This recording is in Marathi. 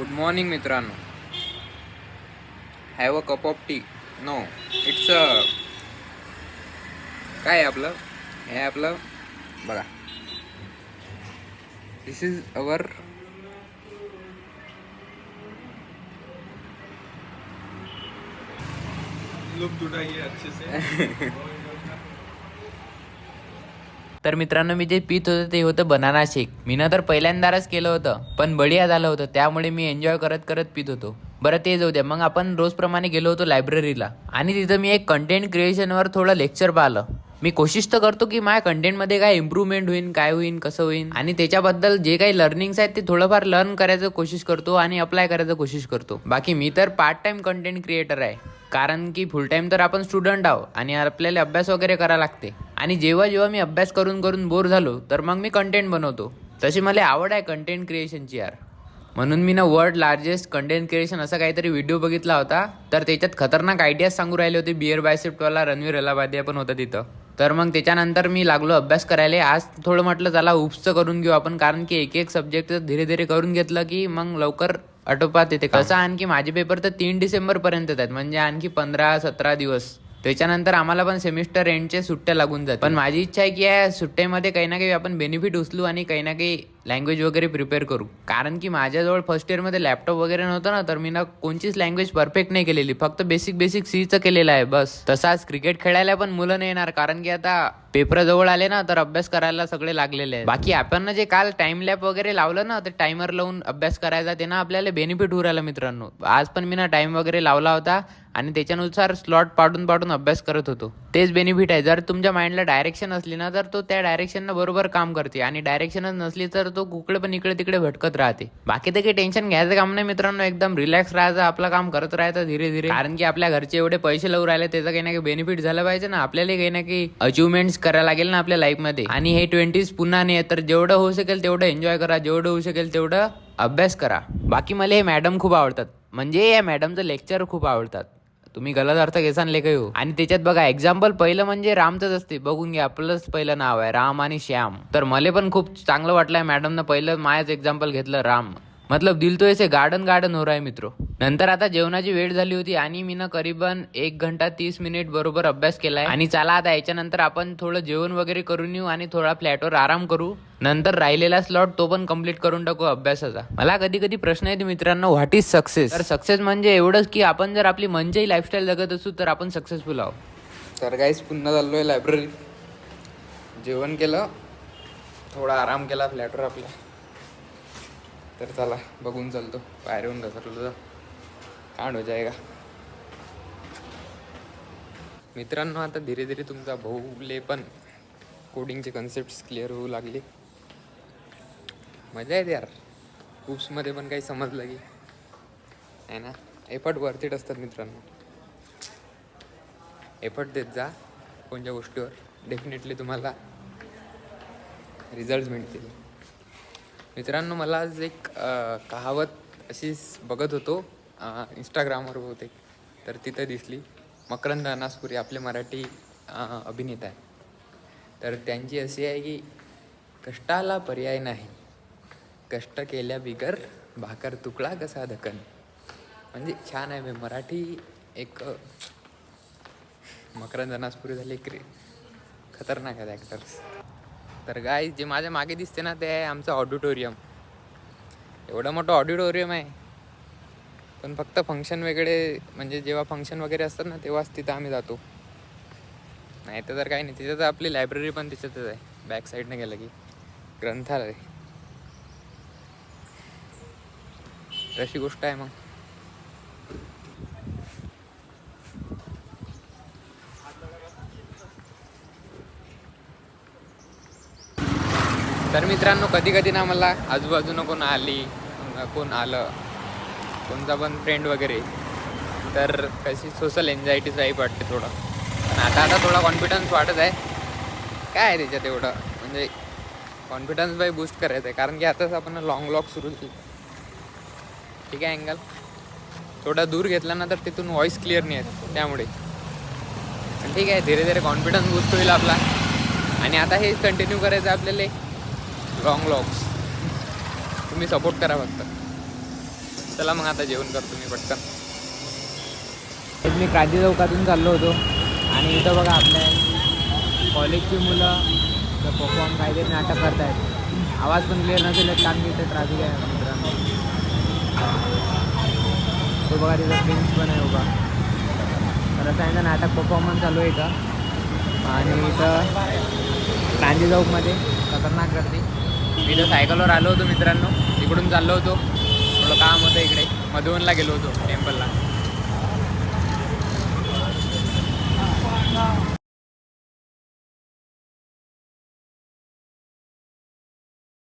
गुड मॉर्निंग मित्रांनो. Have a cup of tea no it's a काय आहे आपलं? हे आपलं बघा. दिस इज अवर लुक टुटाइए अच्छे से. तर मित्रांनो मी जे पित होतं ते होतं बनाना शेक. मी ना तर पहिल्यांदाच केलं होतं पण बढिया झालं होतं. त्यामुळे मी एन्जॉय करत करत पित होतो. बरं ते जाऊ द्या मग आपण रोजप्रमाणे गेलो होतो लायब्ररीला आणि तिथं मी एक कंटेंट क्रिएशनवर थोडं लेक्चर पाहिलं. मी कोशिश तर करतो की माझ्या कंटेंटमध्ये काय इम्प्रूव्हमेंट होईल काय होईल कसं होईल आणि त्याच्याबद्दल जे काही लर्निंग्स आहेत ते थोडंफार लर्न करायचं कोशिश करतो आणि अप्लाय करायचं कोशिश करतो. बाकी मी तर पार्ट टाइम कंटेंट क्रिएटर आहे. कारण की फुल टाइम तर आपण स्टुडंट आहो आणि आपल्याला अभ्यास वगैरे करावा लागते. आणि जेव्हा जेव्हा मी अभ्यास करून करून बोर झालो तर मग मी कंटेंट बनवतो. तशी मला आवड आहे कंटेंट क्रिएशनची यार. म्हणून मी ना वर्ल्ड लार्जेस्ट कंटेंट क्रिएशन असा काहीतरी व्हिडिओ बघितला होता. तर त्याच्यात खतरनाक आयडियाज सांगू राहिले होते. बिअर बायसेप्टवाला रणवीर अलाबादिया पण होता तिथं. तर मग त्याच्यानंतर मी लागलो अभ्यास करायला. आज थोडं म्हटलं चला उपचं करून घेऊ आपण. कारण की एक एक सब्जेक्ट धीरे धीरे करून घेतलं की मग लवकर आटोपात येते कसं आणखी माझे पेपर तर तीन डिसेंबरपर्यंतच आहेत. म्हणजे आणखी पंधरा सतरा दिवस. त्याच्यानंतर आम्हाला पण सेमिस्टर एंडचे सुट्ट्या लागून जातात पण माझी इच्छा आहे की या सुट्ट्यामध्ये काही ना काही आपण बेनिफिट उचलू आणि काही ना काही लँग्वेज वगैरे प्रिपेअर करू. कारण की माझ्याजवळ फर्स्ट इयरमध्ये लॅपटॉप वगैरे नव्हतं ना तर मी ना कोणचीच लँग्वेज परफेक्ट नाही केलेली. फक्त बेसिक बेसिक सीचं केलेलं आहे बस. तसाच क्रिकेट खेळायला पण मुलं नाही येणार कारण की आता पेपर जवळ आले ना तर अभ्यास करायला सगळे लागलेले आहे बाकी आपण जे काल टाइम लॅप वगैरे लावलं ना ते टायमर लावून अभ्यास करायचा ते ना आपल्याला बेनिफिट होऊ राहिला मित्रांनो. आज पण मी ना टाइम वगैरे लावला होता आणि त्याच्यानुसार स्लॉट पाडून पाडून अभ्यास करत होतो. तेच बेनिफिट आहे. जर तुमच्या माइंडला डायरेक्शन असली ना तर तो त्या डायरेक्शननं बरोबर काम करते. आणि डायरेक्शनच नसली तर तो कुकडे पण इकडे तिकडे भटकत राहते. बाकी तर काही टेन्शन घ्यायचं काम नाही मित्रांनो. एकदम रिलॅक्स राहायचं आपलं काम करत राहायचं धीरे धीरे. कारण की आपल्या घरचे एवढे पैसे लावून राहिले त्याचा काही ना काही बेनिफिट झालं पाहिजे ना. आपल्याला काही ना काही अचिव्हमेंट्स करायला लागेल ना आपल्या लाईफमध्ये आणि हे ट्वेंटीज पुन्हा नाही तर जेवढं होऊ शकेल तेवढं एन्जॉय करा. जेवढं होऊ शकेल तेवढं अभ्यास करा. बाकी मला हे मॅडम खूप आवडतात. म्हणजे या मॅडमचं लेक्चर खूप आवडतात. तुम्ही गलत अर्थ घेसान लेखही हो आणि त्याच्यात बघा एक्झाम्पल पहिलं म्हणजे रामचंच असते. बघून घ्या आपलंच पहिलं नाव आहे राम आणि श्याम. तर मला पण खूप चांगलं वाटलंय मॅडमनं पहिलं मायाच एक्झाम्पल घेतलं राम. मतलब दिल तो ऐसे गार्डन गार्डन हो रहा है मित्रों. नंतर आता जेवणाची वेळ झाली होती आणि मी ना करीबन एक घंटा तीस मिनिट बरोबर अभ्यास केलाय. आणि चला आता याच्यानंतर आपण थोडं जेवण वगैरे करून येऊ आणि थोडा फ्लॅटवर आराम करू. नंतर राहिलेला स्लॉट तो पण कंप्लीट करून टाकू अभ्यासाचा. मला कधी कधी प्रश्न येते मित्रांनो व्हॉट इज सक्सेस तर सक्सेस म्हणजे एवढंच की आपण जर आपली मनचेही लाईफस्टाईल जगत असू तर आपण सक्सेसफुल आहोत. तर गाईस पुन्हा चाललो आहे लायब्ररीत जेवण केलं थोडा आराम केला फ्लॅटवर आपला. तर चला बघून चालतो. येऊन घसरलो तर. कांड हो जाएगा। मित्रांनो आता धीरे धीरे तुमचा भाऊले पण कोडिंगचे कन्सेप्ट क्लिअर होऊ लागले. मजा येते यार. ग्रुप्समध्ये पण काही समजलं की. आहे ना? एफर्ट वर्थीट असतात मित्रांनो. एफर्ट देत जा कोणत्या गोष्टीवर. डेफिनेटली तुम्हाला रिझल्ट मिळतील. मित्रांनो मला आज एक कहावत अशीच बघत होतो. इंस्टाग्रामवर बहुतेक. तर तिथं दिसली. मकरंद अनासपुरी आपले मराठी अभिनेता आहे तर त्यांची अशी आहे की कष्टाला पर्याय नाही. कष्ट केल्या बिगर भाकर तुकडा कसा धकन. म्हणजे छान आहे मी मराठी एक मकरंद अनासपुरी झाले क्रि खतरनाक आहेत ॲक्टर्स तर गाय जे माझ्या मागे दिसते ना ते आहे आमचं ऑडिटोरियम एवढं मोठं ऑडिटोरियम आहे. पण फक्त फंक्शन वगैरे म्हणजे जेव्हा फंक्शन वगैरे असतात ना तेव्हाच तिथं आम्ही जातो. नाही तर काही नाही तिथं तर आपली लायब्ररी पण तिच्यातच आहे. बॅक साईडनं गेलं की. ग्रंथालय. तशी गोष्ट आहे मग. तर मित्रांनो कधी कधी ना मला आजूबाजूनं कोण आली कोण आलं कोणता पण फ्रेंड वगैरे तर कशी सोशल एन्झायटी टाईप वाटते थोडं. पण आता आता थोडा कॉन्फिडन्स वाटत आहे. काय आहे त्याच्यात एवढं? म्हणजे कॉन्फिडन्स बाय बूस्ट करायचं आहे. कारण की आताच आपण लॉंग लॉक सुरू केली. ठीक आहे अँगल थोडा दूर घेतला ना तर तिथून व्हॉइस क्लिअर नाही येत. त्यामुळे. पण ठीक आहे धीरे धीरे कॉन्फिडन्स बूस्ट होईल आपला. आणि आता हे कंटिन्यू करायचं आहे आपल्याला लॉंग लॉक्स तुम्ही सपोर्ट करा फक्त. चला मग आता जेवण करतो मी पटकन. मी क्रांती चौकातून चाललो होतो. आणि इथं बघा आपल्या कॉलेजची मुलं परफॉर्म काहीतरी नाटक करतायत. आवाज पण क्लिअर नसेल काम मी इथं इथे ट्रॅफिक आहे मित्रांनो. तो बघा तिथं प्रिन्स पण आहे बघा तर रसायनचं नाटक परफॉर्मन्स चालू आहे इथं. आणि इथं क्रांती चौकमध्ये खतरनाक करते मी इथं सायकलवर आलो होतो मित्रांनो. इकडून चाललो होतो. थोडं काम होतं इकडे. मधुवनला गेलो होतो टेम्पलला